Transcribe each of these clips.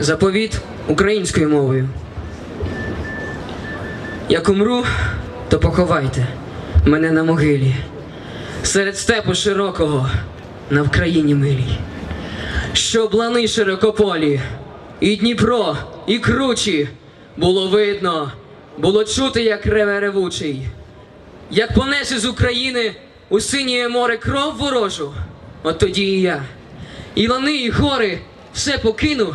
заповіт українською мовою. Як умру, то поховайте мене на могилі, серед степу широкого на Вкраїні милій. Щоб лани широкополі, і Дніпро, і кручі було видно, було чути, як реве ревучий, як понесе з України у синє море кров ворожу, от тоді і я. І лани, і гори все покину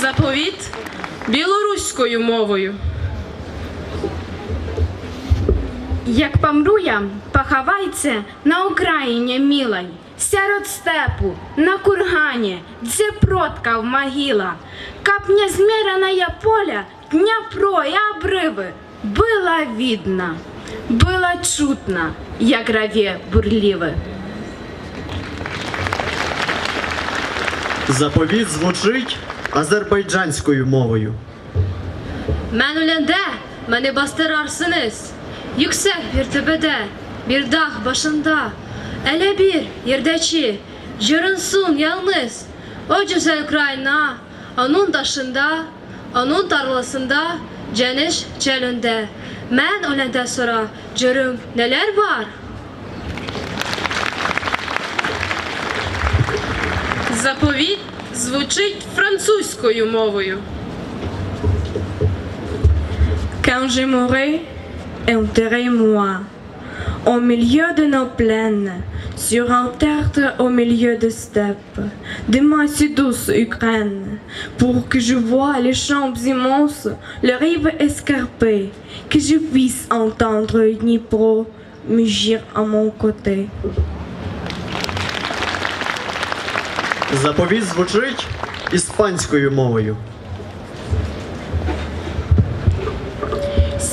Заповіт білоруською мовою. Як помру я, поховайте на Україні милой, Серед степу, на кургане, где продков могила, Кап незмеренное поле, Днепро и обрывы, Было видно, было чутно, як граве бурливы. Заповіт звучить азербайджанською мовою. Мен öləndə məni bastırarsınız. Yüksək bir təbədə, bir dağ başında, elə bir yerdəki görünsün yalnız o gözəl Ukrayna, onun daşında, onun tarlasında, geniş çölündə. Mən öləndə sonra görüm nələr var. Заповіт звучить французькою мовою. Quand je mourrai, enterrez-moi au milieu de nos plaines, sur un tertre au milieu de steppes, de ma si douce Ukraine, pour que je voie les champs immenses, les rives escarpées, que je puisse entendre le Dnipro mugir à mon côté. Заповіт звучить іспанською мовою.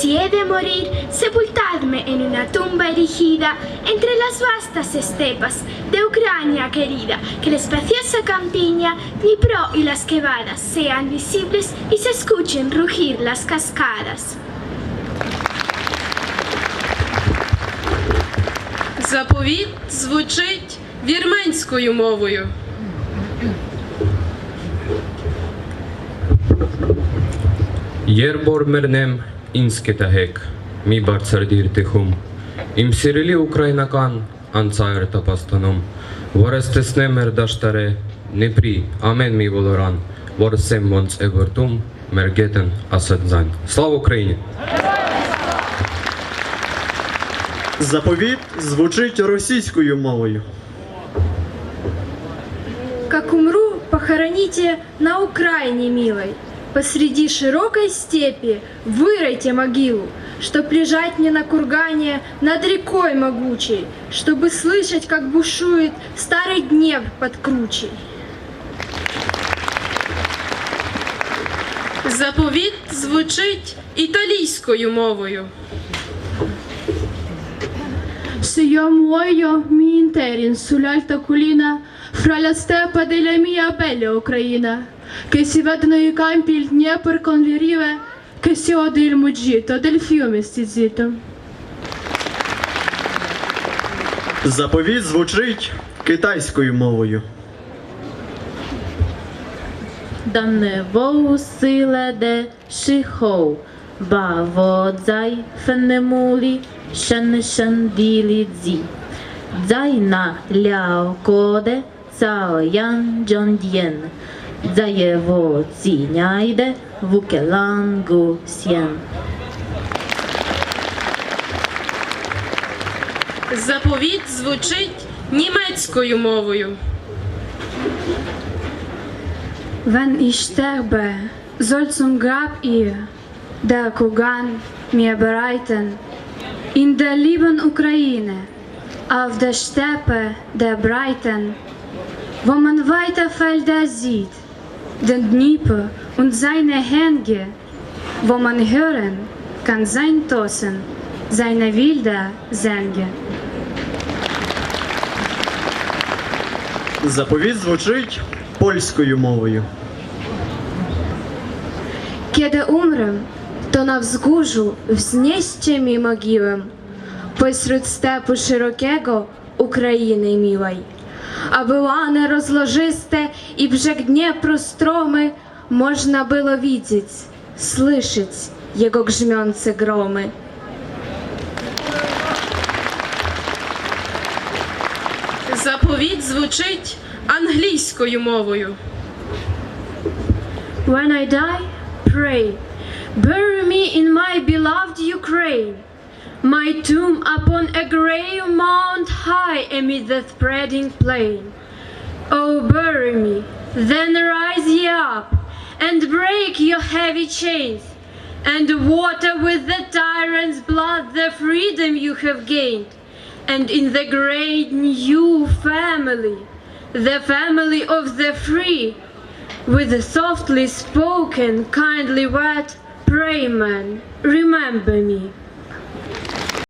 Si he de morir, sepultadme en una tumba erigida entre las vastas estepas de Ucrania querida, que la espaciosa campiña, Dnipro y las quebradas sean visibles y se escuchen rugir las cascadas. Заповіт звучить вірменською мовою. Ер бормернем инскетахек, ми барцардир тихум. Им сирили украйнакан, анцайр тапастаном. Варестеснем ердаштаре, непри, амен ми волоран. Ворсем вонц евертум, мергетен асадзань. Слава Україні! Заповіт звучить російською мовою. похороните на Украине, милой. Посреди широкой степи выройте могилу, Чтоб лежать мне на кургане над рекой могучей, Чтобы слышать, как бушует старый Днепр под кручей. Заповіт звучить італійською мовою. Se io muoio mi interin sull'alta collina si vedono i campi il Dnieper con le rive, che si ode il muggito del fiume stizzito. Заповіт звучить китайською мовою. Dane vou sile de shihou, ba vodzai fenemuli shen shandili zi. Zai na liao kode cao yan jondien. Zayevo zi nyaide vukelangu sien. Заповіт звучить німецькою мовою. Wenn ich sterbe, soll zum Grab ihr der Kurgan mir bereiten, in der lieben Ukraine, auf der Steppe der Breiten, wo man weite Felder sieht, den Dnieper und seine Hänge, wo man hören kann sein Tosen, seine wilde Sänge. Заповіт звучить польською мовою. Kiedy umrę, to na wzgórzu wznieście mi mogiłę pośród stepu szerokiego Ukrainy miłej. Aby łany rozłożyste i brzeg Dniepru stromy można było widzieć, słyszeć jego grzmiące gromy. Заповіт звучить англійською мовою. When I die, pray, bury me in my beloved Ukraine, my tomb upon a grey mount high amid the spreading plain. Oh, bury me, then rise ye up, and break your heavy chains, and water with the tyrant's blood the freedom you have gained, and in the great new family, the family of the free, with a softly spoken, kindly word, pray man, remember me.